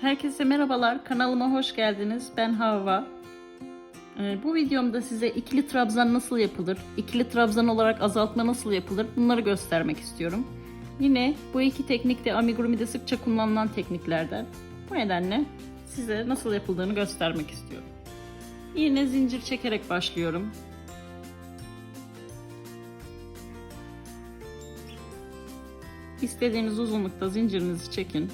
Herkese merhabalar, kanalıma hoş geldiniz. Ben Havva. Ee, bu videomda size ikili trabzan nasıl yapılır, ikili trabzan olarak azaltma nasıl yapılır bunları göstermek istiyorum. Yine bu iki teknik de amigurumi'de sıkça kullanılan tekniklerden. Bu nedenle size nasıl yapıldığını göstermek istiyorum. Yine zincir çekerek başlıyorum. İstediğiniz uzunlukta zincirinizi çekin.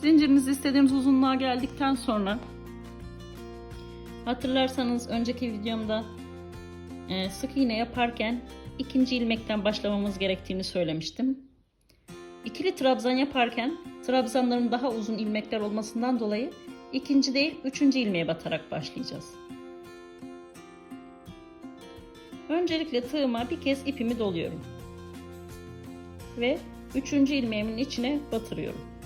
Zinciriniz istediğimiz uzunluğa geldikten sonra hatırlarsanız önceki videomda e, sık iğne yaparken ikinci ilmekten başlamamız gerektiğini söylemiştim. İkili trabzan yaparken trabzanların daha uzun ilmekler olmasından dolayı ikinci değil üçüncü ilmeğe batarak başlayacağız. Öncelikle tığıma bir kez ipimi doluyorum. Ve üçüncü ilmeğimin içine batırıyorum.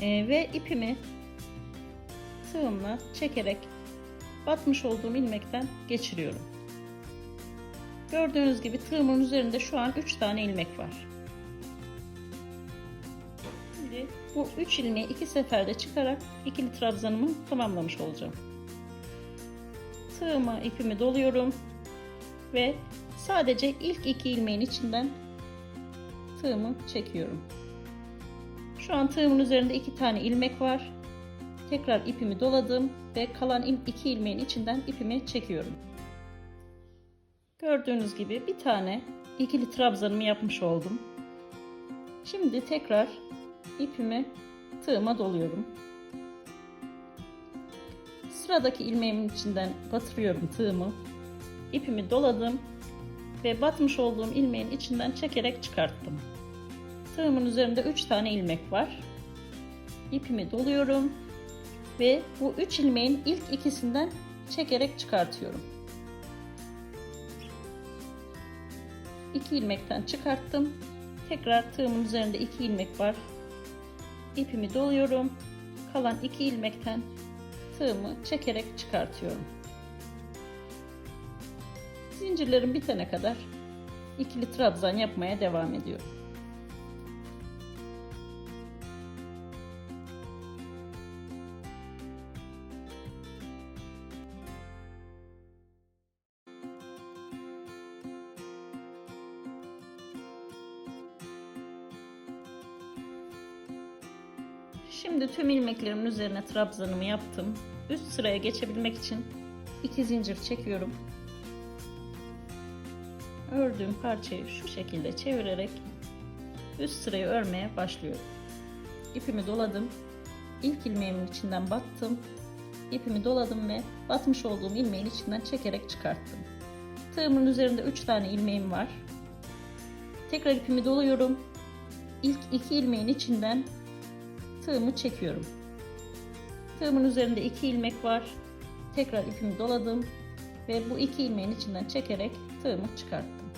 Ee, ve ipimi tığımla çekerek batmış olduğum ilmekten geçiriyorum. Gördüğünüz gibi tığımın üzerinde şu an 3 tane ilmek var. Şimdi bu 3 ilmeği iki seferde çıkarak ikili trabzanımı tamamlamış olacağım. Tığıma ipimi doluyorum ve sadece ilk iki ilmeğin içinden tığımı çekiyorum. Şu an tığımın üzerinde iki tane ilmek var. Tekrar ipimi doladım ve kalan iki ilmeğin içinden ipimi çekiyorum. Gördüğünüz gibi bir tane ikili trabzanımı yapmış oldum. Şimdi tekrar ipimi tığıma doluyorum. Sıradaki ilmeğimin içinden batırıyorum tığımı. İpimi doladım ve batmış olduğum ilmeğin içinden çekerek çıkarttım. Tığımın üzerinde 3 tane ilmek var. İpimi doluyorum ve bu 3 ilmeğin ilk ikisinden çekerek çıkartıyorum. 2 ilmekten çıkarttım. Tekrar tığımın üzerinde 2 ilmek var. İpimi doluyorum. Kalan 2 ilmekten tığımı çekerek çıkartıyorum. Zincirlerim bitene kadar ikili trabzan yapmaya devam ediyorum. Şimdi tüm ilmeklerimin üzerine trabzanımı yaptım. Üst sıraya geçebilmek için iki zincir çekiyorum. Ördüğüm parçayı şu şekilde çevirerek üst sırayı örmeye başlıyorum. İpimi doladım. İlk ilmeğimin içinden battım. İpimi doladım ve batmış olduğum ilmeğin içinden çekerek çıkarttım. Tığımın üzerinde 3 tane ilmeğim var. Tekrar ipimi doluyorum. İlk iki ilmeğin içinden tığımı çekiyorum. Tığımın üzerinde iki ilmek var. Tekrar ipimi doladım ve bu iki ilmeğin içinden çekerek tığımı çıkarttım.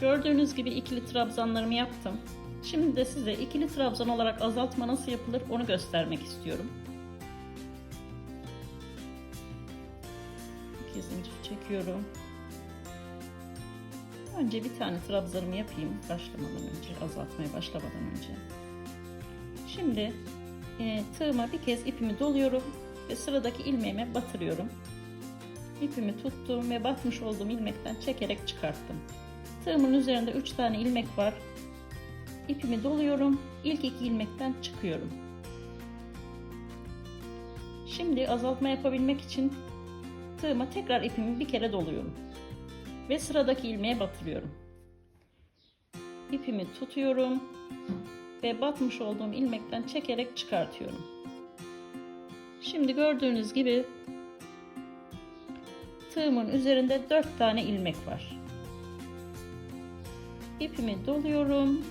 Gördüğünüz gibi ikili trabzanlarımı yaptım. Şimdi de size ikili trabzan olarak azaltma nasıl yapılır onu göstermek istiyorum. İki zincir çekiyorum. Önce bir tane trabzanımı yapayım başlamadan önce, azaltmaya başlamadan önce. Şimdi e, tığıma bir kez ipimi doluyorum ve sıradaki ilmeğime batırıyorum. İpimi tuttum ve batmış olduğum ilmekten çekerek çıkarttım. Tığımın üzerinde 3 tane ilmek var. İpimi doluyorum. İlk iki ilmekten çıkıyorum. Şimdi azaltma yapabilmek için tığıma tekrar ipimi bir kere doluyorum. Ve sıradaki ilmeğe batırıyorum. İpimi tutuyorum ve batmış olduğum ilmekten çekerek çıkartıyorum. Şimdi gördüğünüz gibi tığımın üzerinde 4 tane ilmek var. İpimi doluyorum.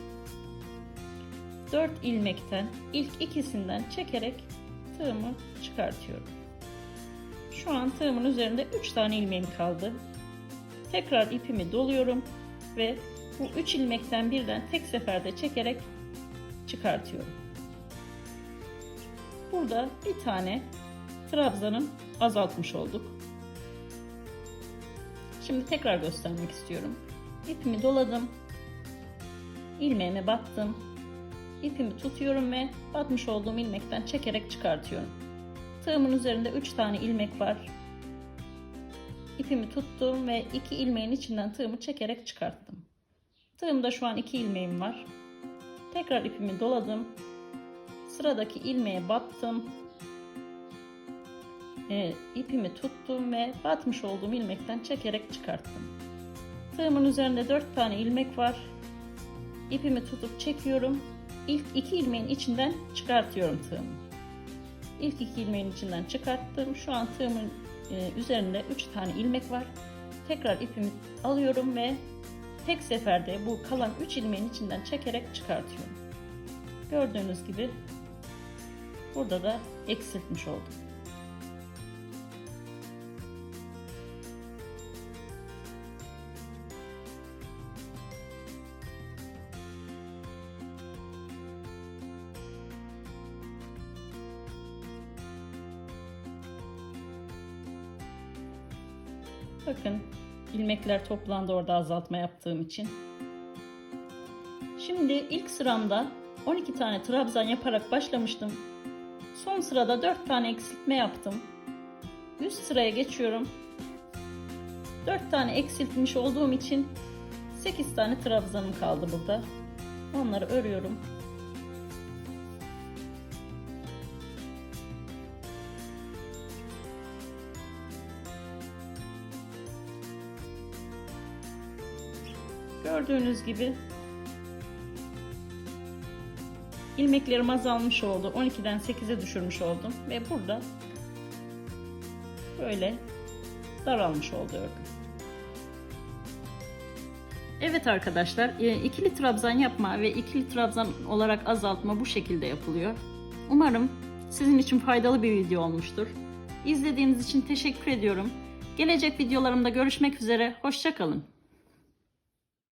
4 ilmekten ilk ikisinden çekerek tığımı çıkartıyorum. Şu an tığımın üzerinde 3 tane ilmeğim kaldı. Tekrar ipimi doluyorum ve bu 3 ilmekten birden tek seferde çekerek çıkartıyorum. Burada bir tane trabzanım azaltmış olduk. Şimdi tekrar göstermek istiyorum. İpimi doladım. İlmeğime battım. İpimi tutuyorum ve batmış olduğum ilmekten çekerek çıkartıyorum. Tığımın üzerinde 3 tane ilmek var. İpimi tuttum ve iki ilmeğin içinden tığımı çekerek çıkarttım. Tığımda şu an iki ilmeğim var. Tekrar ipimi doladım. Sıradaki ilmeğe battım. E, ipimi tuttum ve batmış olduğum ilmekten çekerek çıkarttım. Tığımın üzerinde 4 tane ilmek var. İpimi tutup çekiyorum. İlk iki ilmeğin içinden çıkartıyorum tığımı. İlk iki ilmeğin içinden çıkarttım. Şu an tığımın e, üzerinde 3 tane ilmek var. Tekrar ipimi alıyorum ve tek seferde bu kalan 3 ilmeğin içinden çekerek çıkartıyorum. Gördüğünüz gibi burada da eksiltmiş oldum. Bakın ilmekler toplandı orada azaltma yaptığım için. Şimdi ilk sıramda 12 tane trabzan yaparak başlamıştım. Son sırada 4 tane eksiltme yaptım. Üst sıraya geçiyorum. 4 tane eksiltmiş olduğum için 8 tane trabzanım kaldı burada. Onları örüyorum. Gördüğünüz gibi ilmeklerim azalmış oldu. 12'den 8'e düşürmüş oldum ve burada böyle daralmış oldu örgü. Evet arkadaşlar e, ikili trabzan yapma ve ikili trabzan olarak azaltma bu şekilde yapılıyor. Umarım sizin için faydalı bir video olmuştur. İzlediğiniz için teşekkür ediyorum. Gelecek videolarımda görüşmek üzere. Hoşçakalın.